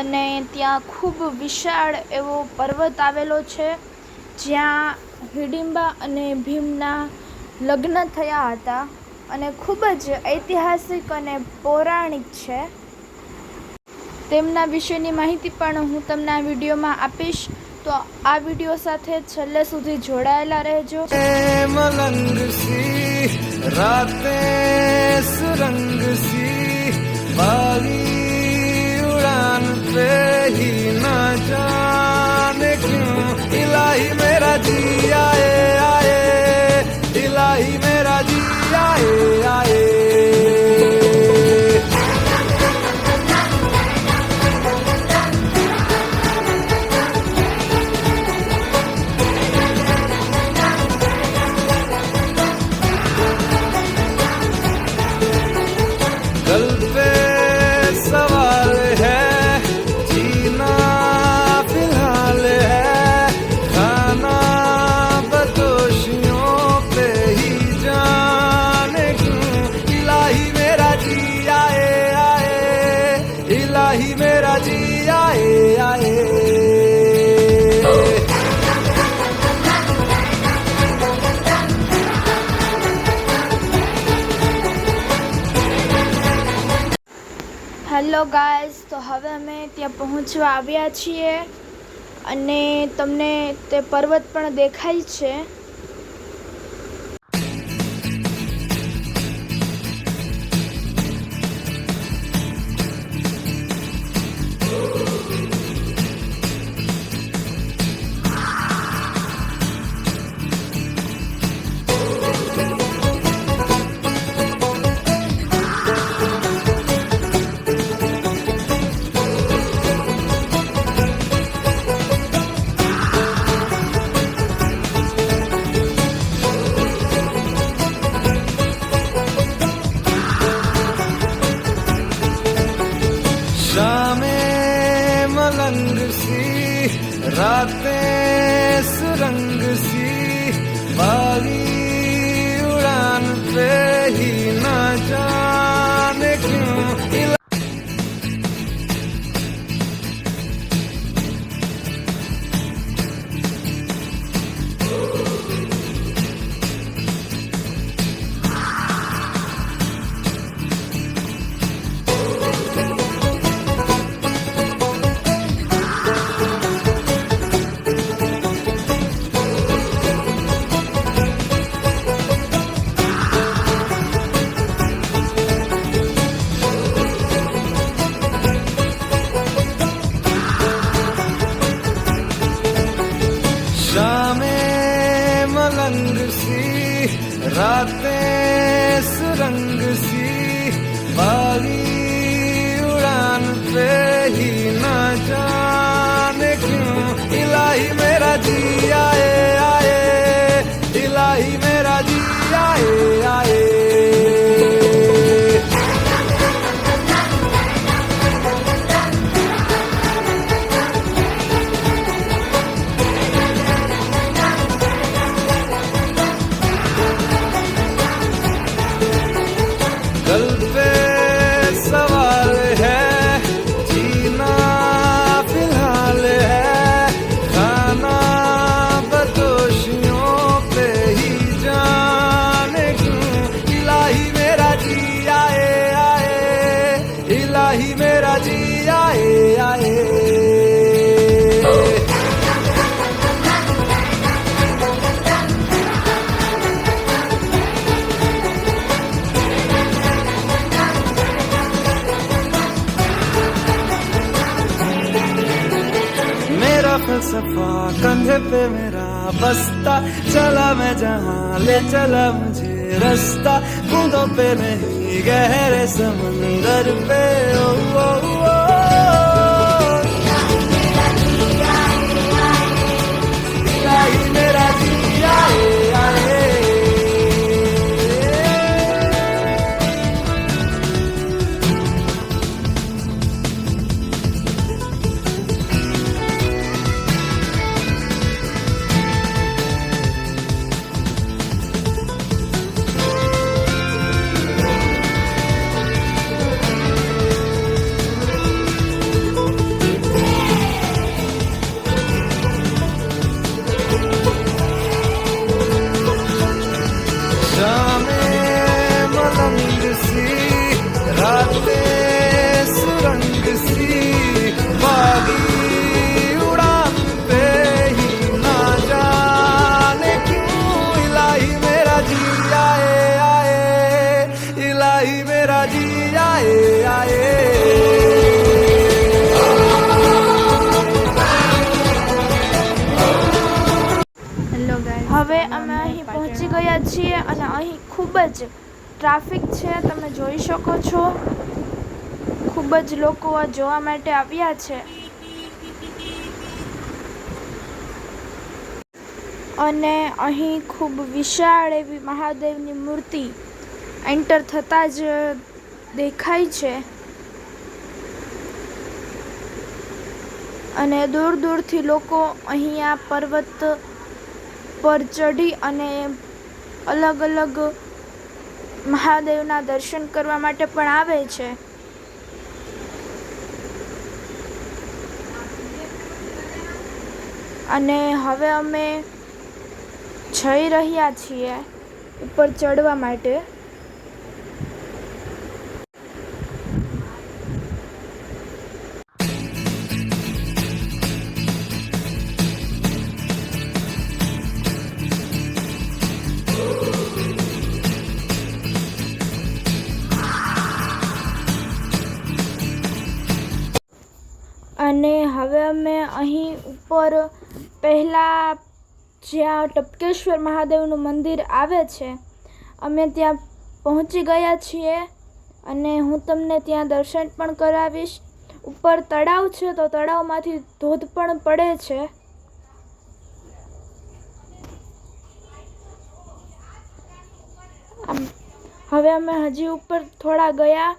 અને ત્યાં ખૂબ વિશાળ એવો પર્વત આવેલો છે, જ્યાં હિડિંબા અને ભીમના લગ્ન થયા હતા અને ખૂબ જ ઐતિહાસિક અને પૌરાણિક છે. તેમના વિશેની માહિતી પણ હું તમને આ વિડીયોમાં આપીશ, તો આ વીડિયો સાથે છેલ્લે સુધી જોડાયેલા રહેજો. રાતે સુરંગ હેલો ગાઈઝ તો હવે અમે ત્યાં પહોંચવા આવ્યા છીએ અને તમને તે પર્વત પણ દેખાય છે. कंधे पे मेरा बस्ता चला मैं जहाँ ले चला मुझे रास्ता बूंदों पे नहीं गहरे समंदर पे ओ, ओ, ओ, इलाही जी आए आए। इलाही मेरा जी आए। आए હવે અમે અહીં પહોંચી ગયા છીએ અને અહીં ખૂબ જ ટ્રાફિક છે તમે જોઈ શકો છો. ખૂબ જ લોકો જોવા માટે આવ્યા છે. અને અહીં ખૂબ વિશાળ એવી મહાદેવની મૂર્તિ એન્ટર થતાં જ દેખાય છે. અને દૂર દૂરથી લોકો અહીંયા પર્વત પર ચઢી અને અલગ અલગ મહાદેવના દર્શન કરવા માટે પણ આવે છે. અને હવે અમે જઈ રહ્યા છીએ ઉપર ચડવા માટે. અને હવે અમે અહીં ઉપર પહેલાં જ્યાં ટપકેશ્વર મહાદેવનું મંદિર આવે છે, અમે ત્યાં પહોંચી ગયા છીએ અને હું તમને ત્યાં દર્શન પણ કરાવીશ. ઉપર તળાવ છે તો તળાવમાંથી ધોધ પણ પડે છે. હવે અમે હજી ઉપર થોડા ગયા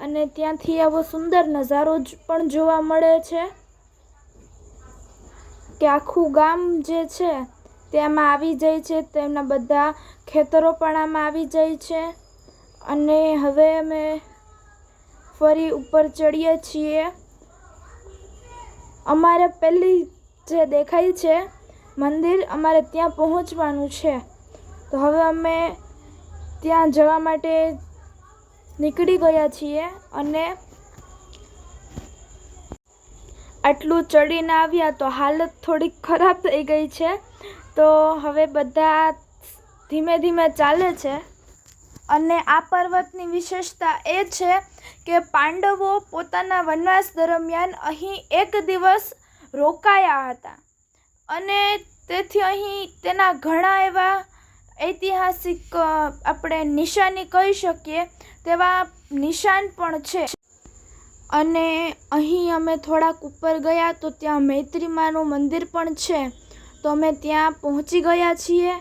અને ત્યાંથી આવો સુંદર નજારો પણ જોવા મળે છે. કે આખું ગામ જે છે તે આમાં આવી જાય છે, તેમના બધા ખેતરો પણ આમાં આવી જાય છે. અને હવે અમે ફરી ઉપર ચડીએ છીએ. અમારે પહેલી જે દેખાય છે મંદિર અમારે ત્યાં પહોંચવાનું છે. તો હવે અમે ત્યાં જવા માટે નીકળી ગયા છીએ અને આટલું ચડીને આવ્યા તો હાલત થોડીક ખરાબ થઈ ગઈ છે. તો હવે બધા ધીમે ધીમે ચાલે છે. અને આ પર્વતની વિશેષતા એ છે કે પાંડવો પોતાના વનવાસ દરમિયાન અહીં એક દિવસ રોકાયા હતા. અને તેથી અહીં તેના ઘણા એવા ઐતિહાસિક આપણે નિશાની કહી શકીએ તેવા નિશાન પણ છે. અને અહીં અમે થોડાક ઉપર ગયા તો ત્યાં મૈત્રીમાનું મંદિર પણ છે. તો અમે ત્યાં પહોંચી ગયા છીએ.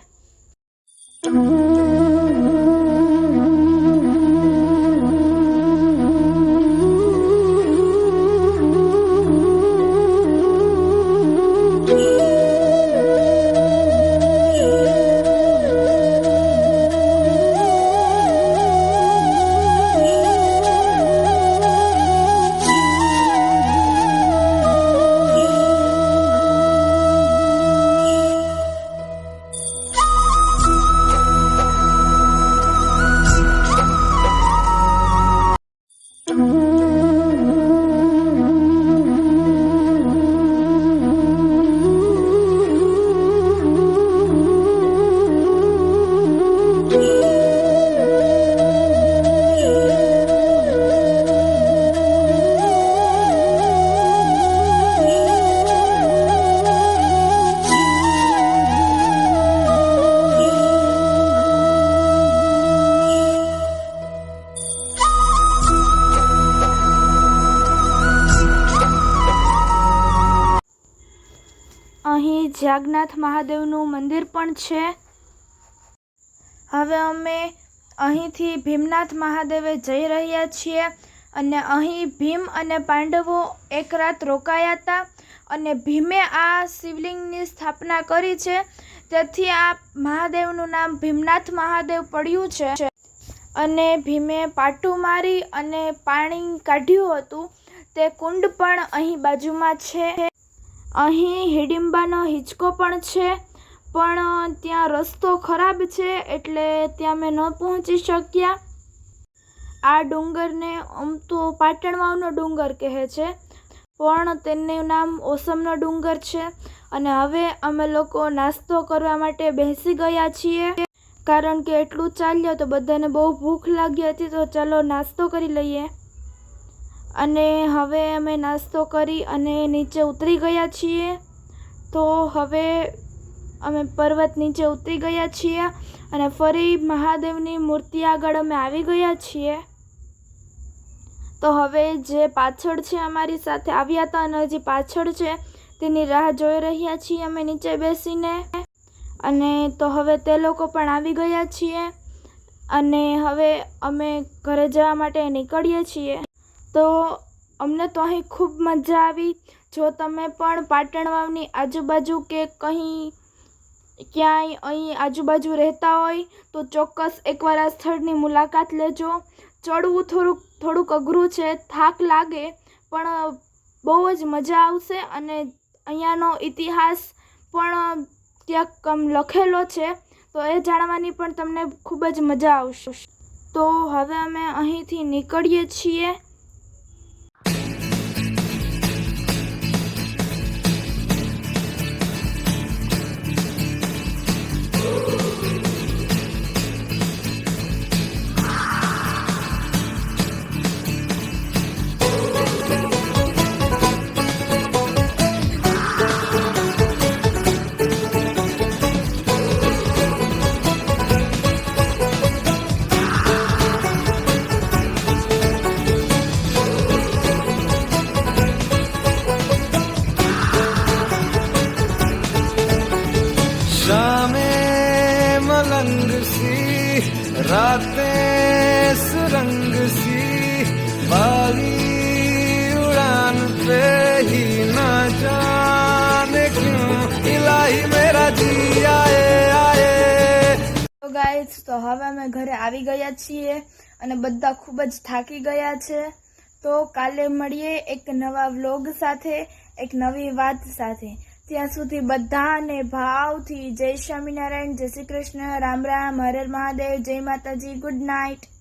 જાગનાથ મહાદેવનું મંદિર પણ છે. હવે અમે અહીંથી ભીમનાથ મહાદેવે જઈ રહ્યા છીએ અને અહીં ભીમ અને પાંડવો એક રાત રોકાયા હતા અને ભીમે આ શિવલિંગની સ્થાપના કરી છે. તેથી આ મહાદેવનું નામ ભીમનાથ મહાદેવ પડ્યું છે. અને ભીમે પાટું મારી અને પાણી કાઢ્યું હતું. તે કુંડ પણ અહીં બાજુમાં છે. અહીં હિડિંબાનો હિંચકો પણ છે, પણ ત્યાં રસ્તો ખરાબ છે એટલે ત્યાં અમે ન પહોંચી શક્યા. આ ડુંગરને આમ તો પાટણવાવનો ડુંગર કહે છે, પણ તેનું નામ ઓસમનો ડુંગર છે. અને હવે અમે લોકો નાસ્તો કરવા માટે બેસી ગયા છીએ. કારણ કે એટલું ચાલ્યો તો બધાને બહુ ભૂખ લાગી હતી, તો ચાલો નાસ્તો કરી લઈએ. અને હવે અમે નાસ્તો કરી અને નીચે ઉતરી ગયા છીએ. તો હવે અમે પર્વત નીચે ઉતરી ગયા છીએ અને ફરી મહાદેવની મૂર્તિ આગળ અમે આવી ગયા છીએ. તો હવે જે પાછળ છે અમારી સાથે આવ્યા હતા અને હજી પાછળ છે તેની રાહ જોઈ રહ્યા છીએ અમે નીચે બેસીને. અને તો હવે તે લોકો પણ આવી ગયા છીએ. અને હવે અમે ઘરે જવા માટે નીકળીએ છીએ. તો અમને તો અહીં ખૂબ મજા આવી. જો તમે પણ પાટણ વાવની આજુબાજુ કે કંઈ ક્યાંય અહીં આજુબાજુ રહેતા હોય, તો ચોક્કસ એકવાર આ સ્થળની મુલાકાત લેજો. ચડવું થોડુંક થોડુંક અઘરું છે, થાક લાગે, પણ બહુ જ મજા આવશે અને અહીંયાનો ઇતિહાસ પણ ક્યાંક લખેલો છે, તો એ જાણવાની પણ તમને ખૂબ જ મજા આવશે. તો હવે અમે અહીંથી નીકળીએ છીએ. તો તો હવે અમે ઘરે આવી ગયા છીએ અને બધા ખૂબ જ થાકી ગયા છે. તો કાલે મળીએ એક નવા વ્લોગ સાથે, એક નવી વાત સાથે. ત્યાં સુધી બધાને ભાવથી જય સ્વામિનારાયણ, જય શ્રી કૃષ્ણ, રામ રામ હર મહાદેવ, જય માતાજી, ગુડ નાઇટ.